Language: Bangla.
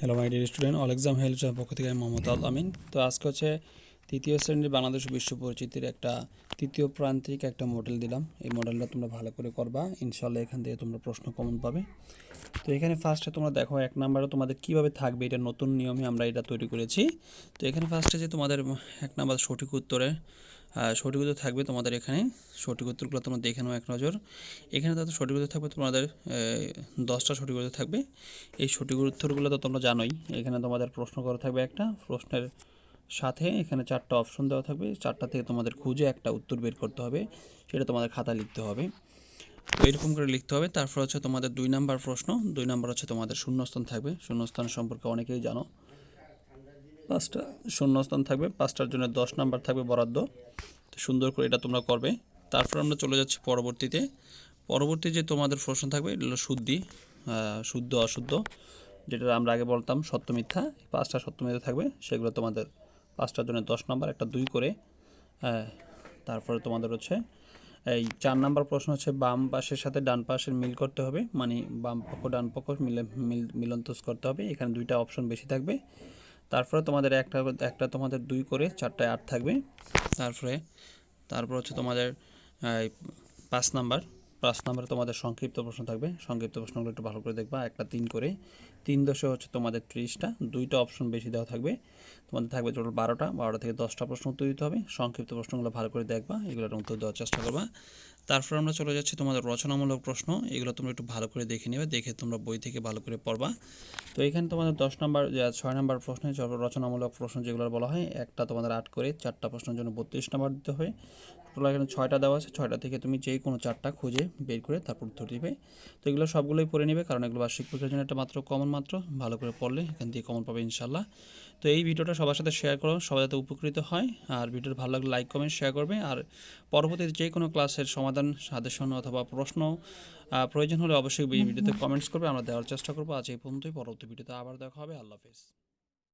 Hello my dear student all exam help পক্ষ থেকে আমি মোহাম্মদ আল আমিন। তো আজকে হচ্ছে তৃতীয় শ্রেণির বাংলাদেশ বিশ্ব পরিচিতির একটা তৃতীয় প্রান্তিক একটা মডেল দিলাম। এই মডেলটা তোমরা ভালো করে করবা। ইনশাল্লাহ এখান থেকে তোমরা প্রশ্ন কমন পাবে। তো এখানে ফার্স্টে তোমরা দেখো এক নাম্বারে তোমাদের কীভাবে থাকবে, এটা নতুন নিয়মে আমরা এটা তৈরি করেছি। তো এখানে ফার্স্টে যে তোমাদের এক নাম্বার সঠিক উত্তরে সঠিক উত্তর থাকবে তোমাদের এখানে। সঠিক উত্তরগুলো তোমরা দেখে নাও এক নজর। এখানে তাদের সঠিক উত্তর থাকবে তোমাদের দশটা সঠিক উত্তর থাকবে। এই সঠিক উত্তরগুলো তো তোমরা জানোই। এখানে তোমাদের প্রশ্ন করা থাকবে একটা। প্রশ্নের সাথে এখানে চারটা অপশন দেওয়া থাকবে। চারটা থেকে তোমাদের খুঁজে একটা উত্তর বের করতে হবে। সেটা তোমাদের খাতা লিখতে হবে। তো এরকম করে লিখতে হবে। তারপর হচ্ছে তোমাদের দুই নাম্বার প্রশ্ন। দুই নাম্বার হচ্ছে তোমাদের শূন্যস্থান থাকবে। শূন্যস্থান সম্পর্কে অনেকেই জানো। পাঁচটা শূন্যস্থান থাকবে, পাঁচটার জন্য দশ নাম্বার থাকবে বরাদ্দ। তো সুন্দর করে এটা তোমরা করবে। তারপর আমরা চলে যাচ্ছি পরবর্তীতে। পরবর্তী যে তোমাদের প্রশ্ন থাকবে, এটা হলো শুদ্ধি শুদ্ধ, অশুদ্ধ, যেটা আমরা আগে বলতাম, সত্য, মিথ্যা। পাঁচটা সত্য, মিথ্যা থাকবে, সেগুলো তোমাদের পাঁচটার জন্য দশ নাম্বার, একটা দুই করে। তারপরে তোমাদের হচ্ছে, এই চার নাম্বার প্রশ্ন হচ্ছে, বাম পাশের সাথে ডান পাশের মিল করতে হবে মানে বাম পক্ষ, ডান পক্ষ মিলে, মিল মিলন্তস করতে হবে। এখানে দুইটা অপশন বেশি থাকবে। তারপরে তোমাদের একটা একটা তোমাদের দুই করে চারটায় আট থাকবে। তারপরে, তারপর হচ্ছে তোমাদের পাঁচ নাম্বার, পাঁচ নাম্বারে তোমাদের সংক্ষিপ্ত প্রশ্ন থাকবে। সংক্ষিপ্ত প্রশ্নগুলো একটু ভালো করে দেখবা, একটা তিন করে। তিন দশে হচ্ছে তোমাদের ত্রিশটা, দুইটা অপশন বেশি দেওয়া থাকবে। তোমাদের থাকবে টোটাল বারোটা বারোটা থেকে দশটা প্রশ্ন উত্তর দিতে হবে। সংক্ষিপ্ত প্রশ্নগুলো ভালো করে দেখবা, এগুলোর উত্তর দেওয়ার চেষ্টা করবা। তারপর আমরা চলে যাচ্ছি তোমাদের রচনামূলক প্রশ্ন। এগুলো তোমরা একটু ভালো করে দেখে নেবে, দেখে তোমরা বই থেকে ভালো করে পড়বা। তো এখানে তোমাদের দশ নম্বর ছয় নম্বর প্রশ্ন রচনামূলক প্রশ্ন যেগুলো বলা হয়, একটা তোমাদের আট করে, চারটা প্রশ্নের জন্য বত্রিশ নম্বর দিতে হয়। টোটাল এখানে ছয়টা দেওয়া আছে ছয়টা থেকে তুমি যে কোনো চারটা খুঁজে বের করে তারপর উত্তর দিবে। তো এগুলো সবগুলোই পড়ে নেবে কারণ এগুলো বার্ষিক পরীক্ষার জন্য একটা মাত্র কমন মাত্র ভালো করে পড়লে এখান থেকে কমন পাবে ইনশাল্লাহ তো এই ভিডিওটা সবার সাথে শেয়ার করো সবাই যাতে উপকৃত হয় আর ভিডিওটা ভালো লাগলে লাইক কমেন্ট শেয়ার করবে। আর পরবর্তীতে যে কোনো ক্লাসের সমাধান সাজেশন অথবা প্রশ্ন প্রয়োজন হলে অবশ্যই এই ভিডিওতে কমেন্টস করবে আমরা দেওয়ার চেষ্টা করব। আজ এই পর্যন্তই পরবর্তী ভিডিওতে আবার দেখা হবে আল্লাহ হাফেজ।